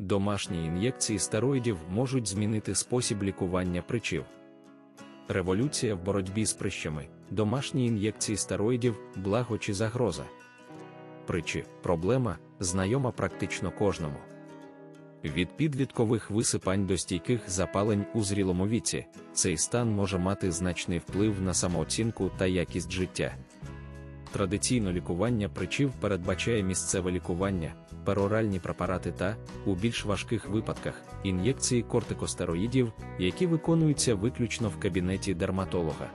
Домашні ін'єкції стероїдів можуть змінити спосіб лікування причів. Революція в боротьбі з прищами, домашні ін'єкції стероїдів, благо чи загроза. Причі проблема знайома практично кожному. Від підліткових висипань до стійких запалень у зрілому віці, цей стан може мати значний вплив на самооцінку та якість життя. Традиційно лікування причів передбачає місцеве лікування, пероральні препарати та, у більш важких випадках, ін'єкції кортикостероїдів, які виконуються виключно в кабінеті дерматолога.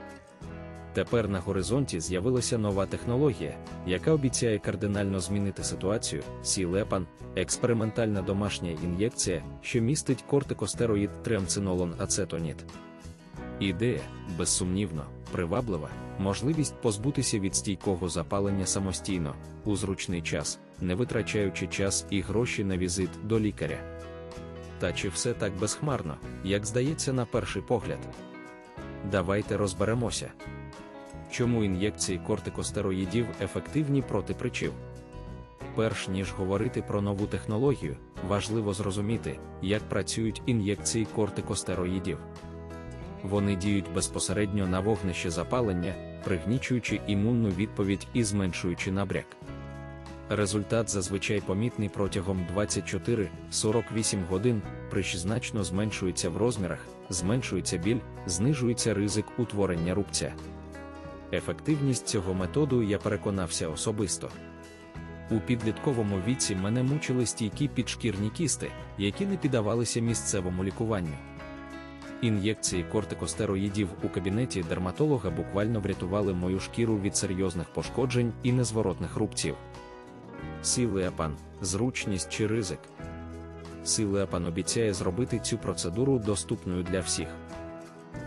Тепер на горизонті з'явилася нова технологія, яка обіцяє кардинально змінити ситуацію. Сілепан експериментальна домашня ін'єкція, що містить кортикостероїд тремцинолон ацетоніт. Ідея, безсумнівно, приваблива, можливість позбутися від стійкого запалення самостійно, у зручний час, не витрачаючи час і гроші на візит до лікаря. Та чи все так безхмарно, як здається на перший погляд? Давайте розберемося. Чому ін'єкції кортикостероїдів ефективні проти причів? Перш ніж говорити про нову технологію, важливо зрозуміти, як працюють ін'єкції кортикостероїдів. Вони діють безпосередньо на вогнище запалення, пригнічуючи імунну відповідь і зменшуючи набряк. Результат зазвичай помітний протягом 24-48 годин, прищ зменшується в розмірах, зменшується біль, знижується ризик утворення рубця. Ефективність цього методу я переконався особисто. У підлітковому віці мене мучили стійкі підшкірні кісти, які не піддавалися місцевому лікуванню. Ін'єкції кортикостероїдів у кабінеті дерматолога буквально врятували мою шкіру від серйозних пошкоджень і незворотних рубців. Сілеапан зручність чи ризик. Сілеапан обіцяє зробити цю процедуру доступною для всіх.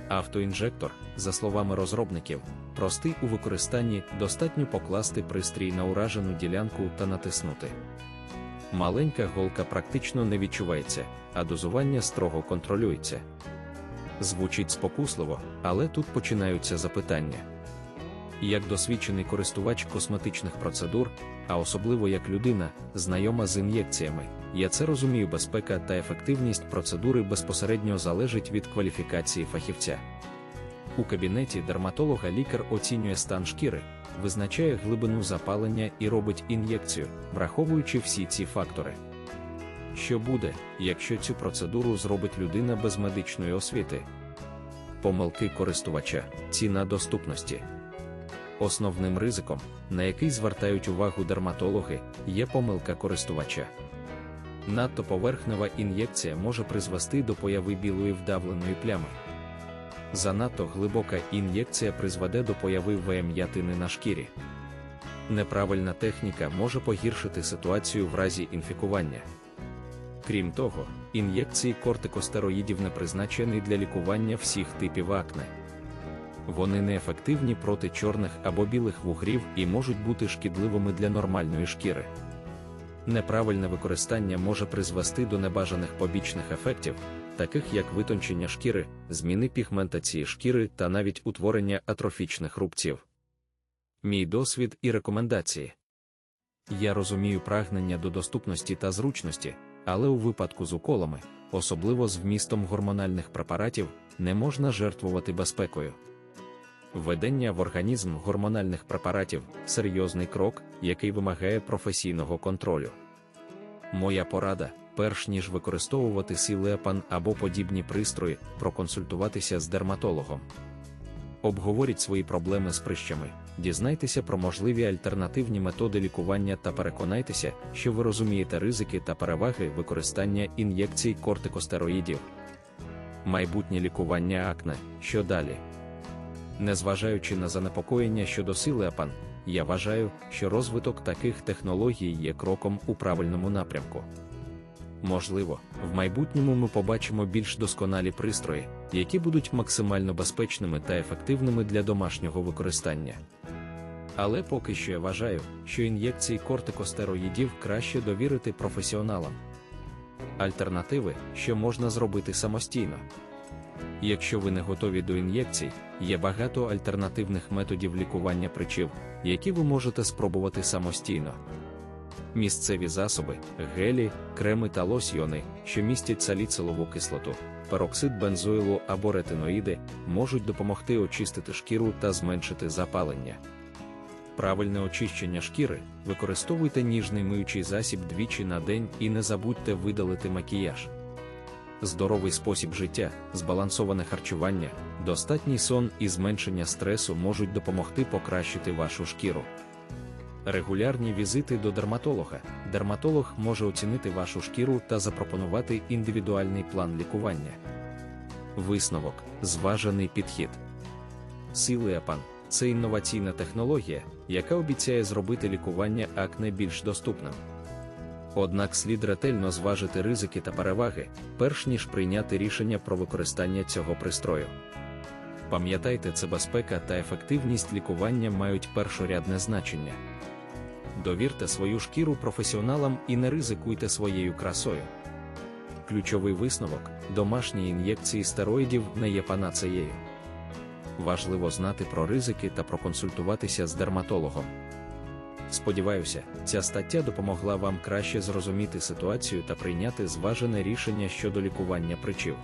Автоінжектор, за словами розробників, простий у використанні, достатньо покласти пристрій на уражену ділянку та натиснути. Маленька голка практично не відчувається, а дозування строго контролюється. Звучить спокусливо, але тут починаються запитання. Як досвідчений користувач косметичних процедур, а особливо як людина, знайома з ін'єкціями, я це розумію, безпека та ефективність процедури безпосередньо залежить від кваліфікації фахівця. У кабінеті дерматолога лікар оцінює стан шкіри, визначає глибину запалення і робить ін'єкцію, враховуючи всі ці фактори. Що буде, якщо цю процедуру зробить людина без медичної освіти? Помилки користувача, ціна доступності. Основним ризиком, на який звертають увагу дерматологи, є помилка користувача. Надто поверхнева ін'єкція може призвести до появи білої вдавленої плями. Занадто глибока ін'єкція призведе до появи вем'ятини на шкірі. Неправильна техніка може погіршити ситуацію в разі інфікування. Крім того, ін'єкції кортикостероїдів не призначені для лікування всіх типів акне. Вони неефективні проти чорних або білих вугрів і можуть бути шкідливими для нормальної шкіри. Неправильне використання може призвести до небажаних побічних ефектів, таких як витончення шкіри, зміни пігментації шкіри та навіть утворення атрофічних рубців. Мій досвід і рекомендації. Я розумію прагнення до доступності та зручності, але у випадку з уколами, особливо з вмістом гормональних препаратів, не можна жертвувати безпекою. Введення в організм гормональних препаратів серйозний крок, який вимагає професійного контролю. Моя порада, перш ніж використовувати сілепан або подібні пристрої, проконсультуватися з дерматологом. Обговоріть свої проблеми з прищами, дізнайтеся про можливі альтернативні методи лікування та переконайтеся, що ви розумієте ризики та переваги використання ін'єкцій кортикостероїдів. Майбутнє лікування акне, що далі. Незважаючи на занепокоєння щодо силеапан, я вважаю, що розвиток таких технологій є кроком у правильному напрямку. Можливо, в майбутньому ми побачимо більш досконалі пристрої, які будуть максимально безпечними та ефективними для домашнього використання. Але поки що я вважаю, що ін'єкції кортикостероїдів краще довірити професіоналам. Альтернативи, що можна зробити самостійно. Якщо ви не готові до ін'єкцій, є багато альтернативних методів лікування причів, які ви можете спробувати самостійно. Місцеві засоби, гелі, креми та лосьйони, що містять саліцилову кислоту, пероксид бензоїлу або ретиноїди, можуть допомогти очистити шкіру та зменшити запалення. Правильне очищення шкіри використовуйте ніжний миючий засіб двічі на день і не забудьте видалити макіяж. Здоровий спосіб життя, збалансоване харчування, достатній сон і зменшення стресу можуть допомогти покращити вашу шкіру. Регулярні візити до дерматолога. Дерматолог може оцінити вашу шкіру та запропонувати індивідуальний план лікування. Висновок зважений підхід. Силеапан це інноваційна технологія, яка обіцяє зробити лікування акне більш доступним. Однак слід ретельно зважити ризики та переваги, перш ніж прийняти рішення про використання цього пристрою. Пам'ятайте, це безпека та ефективність лікування мають першорядне значення. Довірте свою шкіру професіоналам і не ризикуйте своєю красою. Ключовий висновок домашні ін'єкції стероїдів не є панацеєю. Важливо знати про ризики та проконсультуватися з дерматологом. Сподіваюся, ця стаття допомогла вам краще зрозуміти ситуацію та прийняти зважене рішення щодо лікування причів.